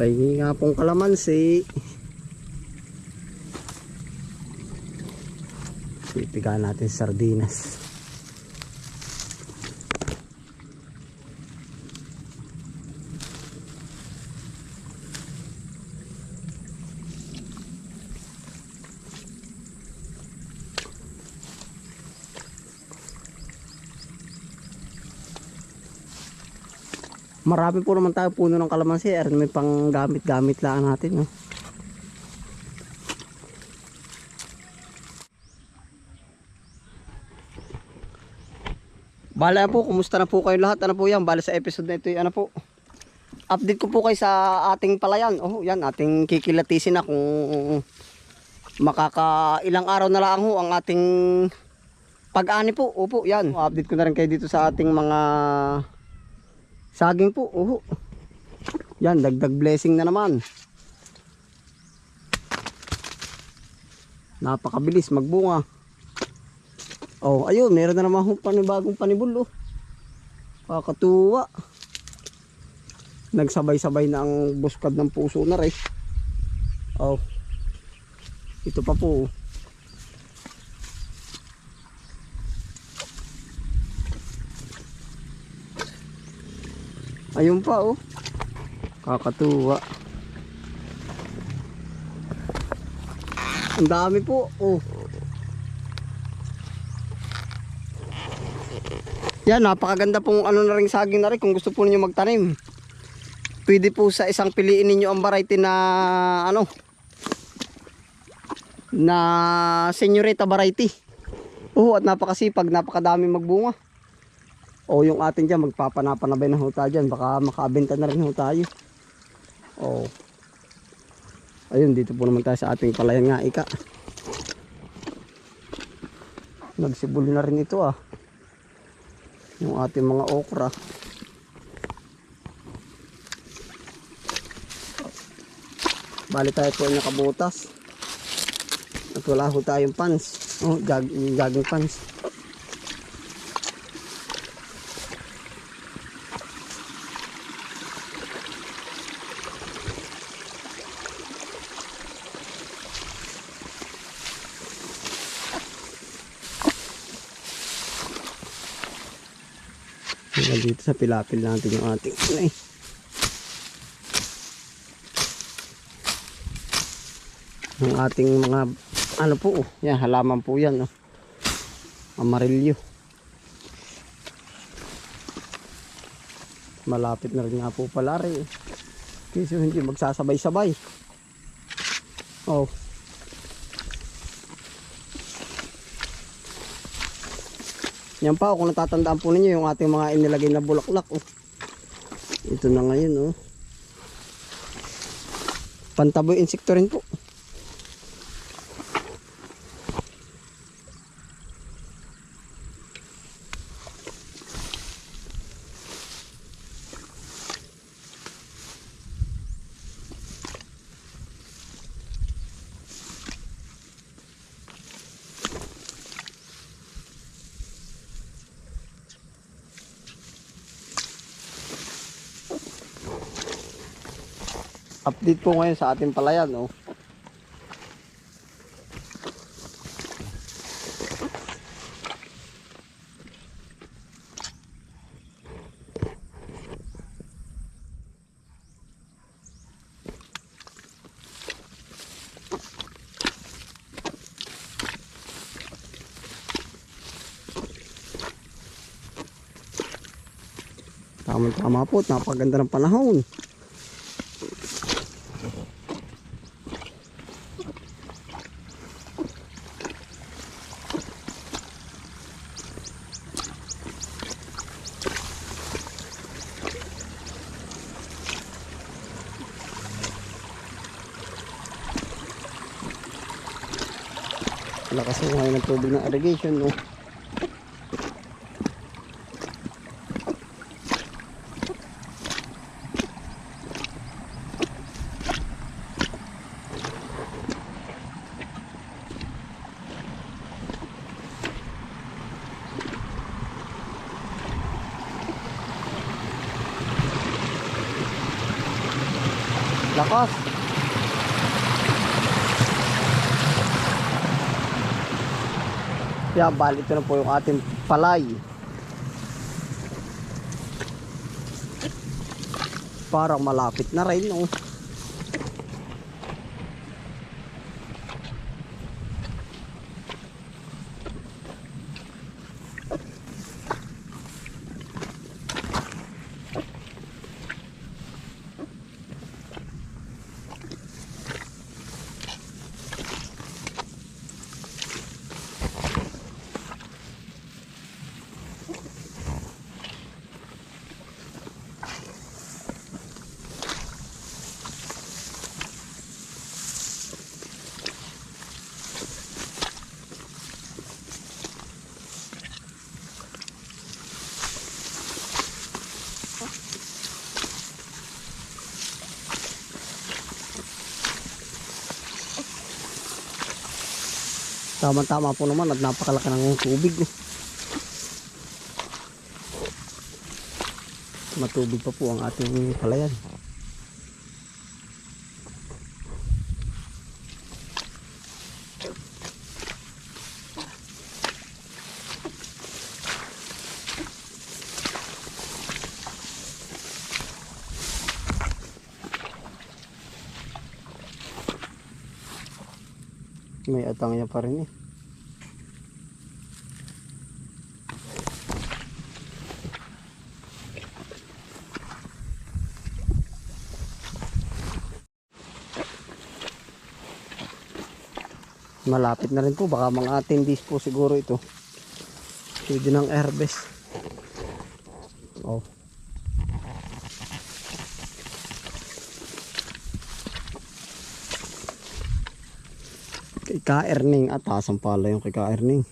Pahingi nga pong kalamansi. Pipigaan natin sa sardinas. Marami po naman tayo puno ng kalamansi. At may pang gamit-gamit lang natin. No? Bala po, kumusta na po kayo lahat? Ano po yan? Bala sa episode na ito, ano po? Update ko po kayo sa ating palayan. Oh, yan, ating kikilatisin na kung makaka ilang araw na lang ho ang ating pag-ani po. Opo, yan. Update ko na rin kayo dito sa ating mga saging po. Oho. Yan, dagdag blessing na naman. Napakabilis magbunga. Oh, ayun, meron na naman hong panibagong panibul, oh. Kakatuwa. Nagsabay-sabay na ang buskad ng puso na rin. Oh. Ito pa po. Ayun pa, oh. Kakatuwa. Ang dami po, oh. Yan, napakaganda pong ano na rin saging na rin kung gusto po ninyo magtanim. Pwede po sa isang piliin ninyo ang variety na ano na senyorita variety. Oo, at napakasipag, napakadami magbunga. O yung atin dyan, magpapanapanabay na ho tayo dyan. Baka makabenta na rin ho tayo. O. Ayun, dito po naman tayo sa ating palayan nga ika. Nagsibol na rin ito ah yung ating mga okra bali tayo po nakabutas at wala ho tayong pans oh, gag gaging pans Hanggang dito sa pilapil natin yung ating eh. Ang ating mga ano po oh. Yan, halaman po yan oh. Amarilyo. Malapit na rin nga po pala rin. Kasi hindi magsasabay-sabay. Oh. Yan pa, kung natatandaan po ninyo yung ating mga inilagay na bulaklak. Oh. Ito na ngayon. Oh. Pantaboy insekto rin po. Update po ngayon sa ating palayan. Oh. Tama tama po, napaganda ng panahon. Lakas ng hangin ng tubig ng irrigation, no? Kaya bali ito na po yung ating palay. Parang malapit na rin, no? Tama-tama po naman at napakalaki ng tubig. Matubig pa po ang ating palayan. May atangya pa rin eh. Malapit na rin po. Baka mga 10 days po siguro ito. Pwede ng airbest. Oh. Kay ka-earning at tasang pala yung kay ka-earning.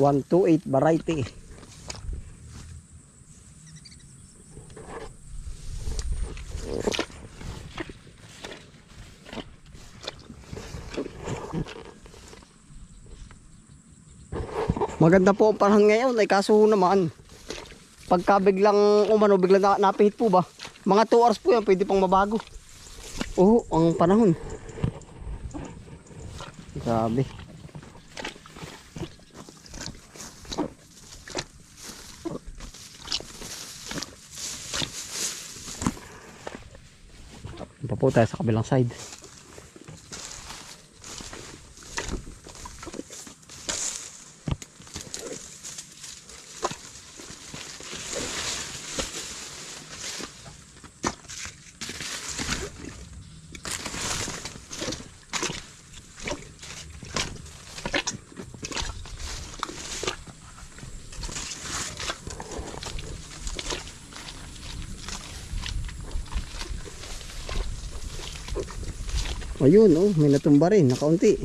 One two eight variety. Maganda po ang panahon ngayon ay kaso naman pagka biglang umano biglang na, napihit po ba? Mga 2 hours po yan pwede pang mabago. Oo ang panahon. Grabe pa po tayo sa kabilang side Ayun, oh, may natumba rin, nakaunti.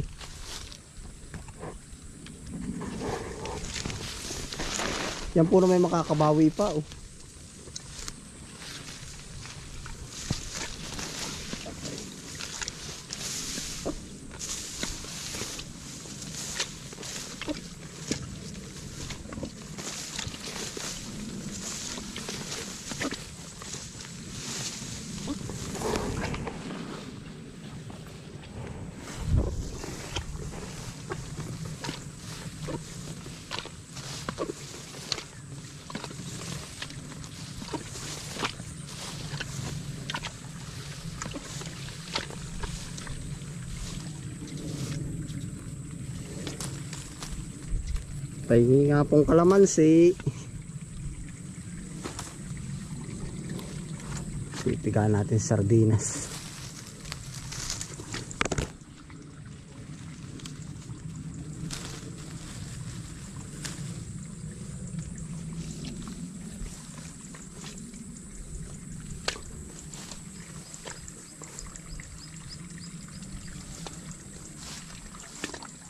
Yan po na may makakabawi pa, oh. Pahingi nga pong kalamansi. Pipigaan natin sardinas.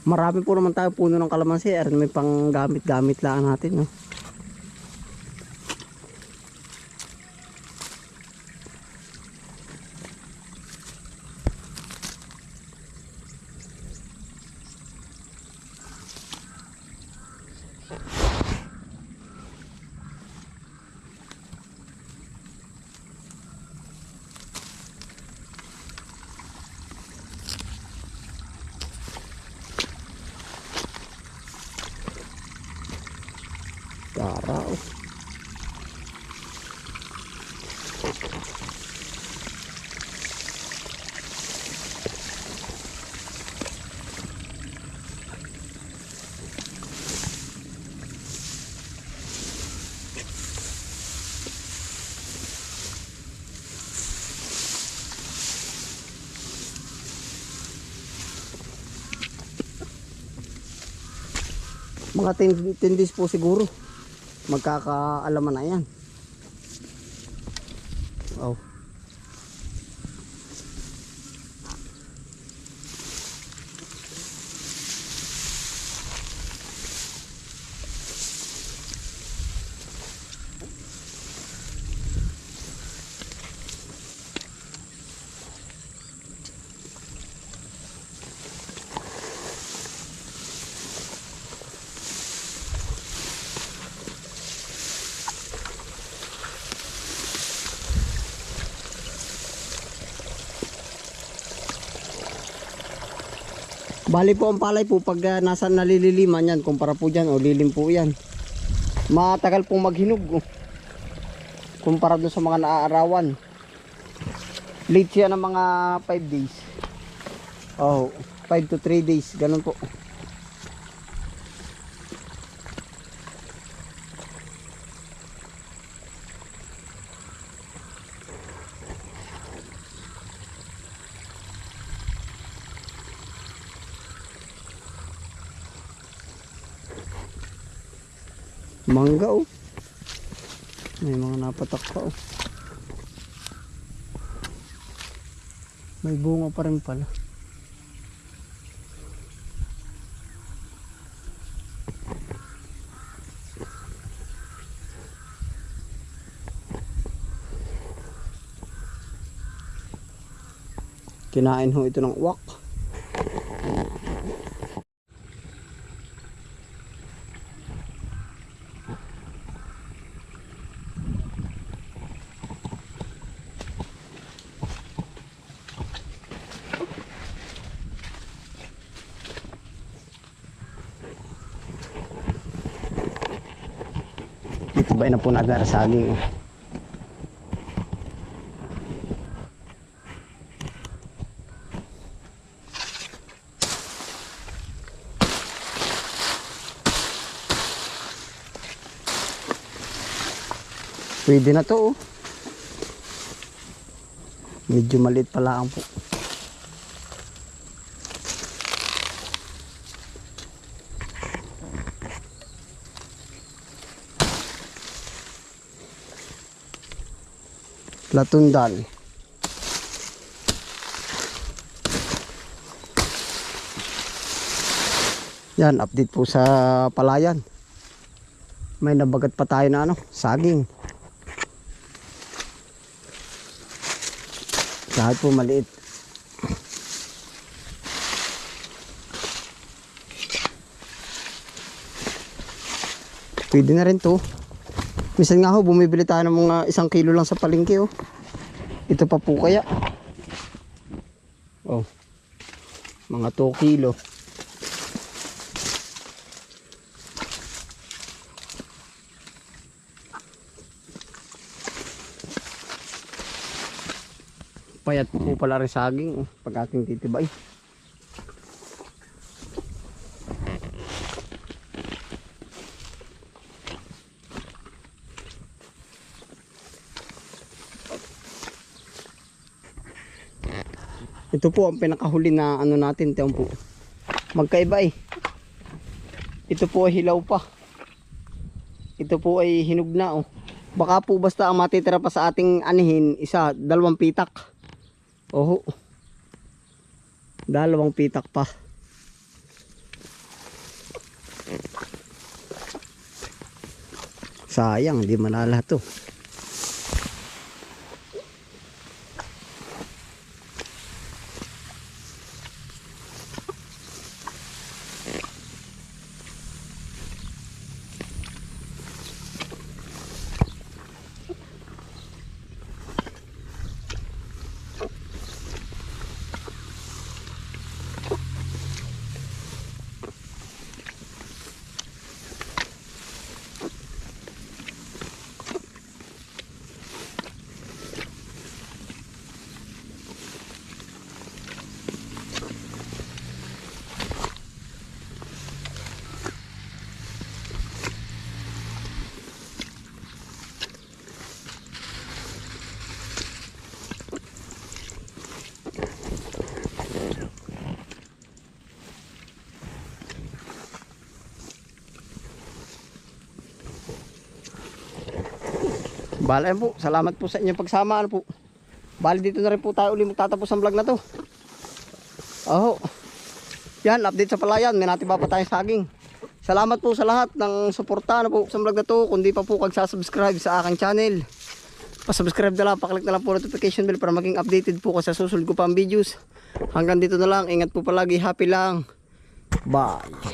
Marami po naman tayo puno ng kalamansi. At may pang gamit-gamit lang natin. No? Tara. oh. Mga 10, 10 days po siguro. Magkakaalaman na yan. Oh. Bali po ang palay po pag ah, nasa nalililiman yan, kumpara po dyan, o lilim po yan. Matagal pong maghinog. Oh. Kumpara doon sa mga naaarawan. Late siya ng mga 5 days. Oh, 5 to 3 days, ganun po. Mangga oh. May mga napatak pa oh. May bunga pa rin pala. Kinain ho ito ng uwak. Ba na po natin saging. oh. Pwede na to oh. Medyo maliit pala ang po. Latundan. Yan, update po sa palayan. May nabagat pa tayo na ano, saging. Kahit po maliit. Pwede na rin to. Minsan nga ho, bumibili tayo ng mga isang kilo lang sa palengke oh. Ito pa po kaya. Oh. Mga 2 kilo. Payat po pala rin saging oh, pag ating titibay. Ito po ang pinakahuli na ano natin, tiyan po. Magkaiba eh. Ito po ay hilaw pa. Ito po ay hinog na oh. Baka po basta ang matitira pa sa ating anihin, isa, dalawang pitak. Oho. Dalawang pitak pa. Sayang, di manala to. Bala po. Salamat po sa inyong pagsama. Ano po. Bali dito na rin po tayo uli magtatapos ang vlog na to. Oh. Yan, update sa palayan. May natin pa tayong saging. Salamat po sa lahat ng suporta na po sa vlog na to. Kung di pa po kagsasubscribe sa aking channel. Pasubscribe na lang, paklik na lang po notification bell para maging updated po ko sa susunod ko pang videos. Hanggang dito na lang. Ingat po palagi. Happy lang. Bye.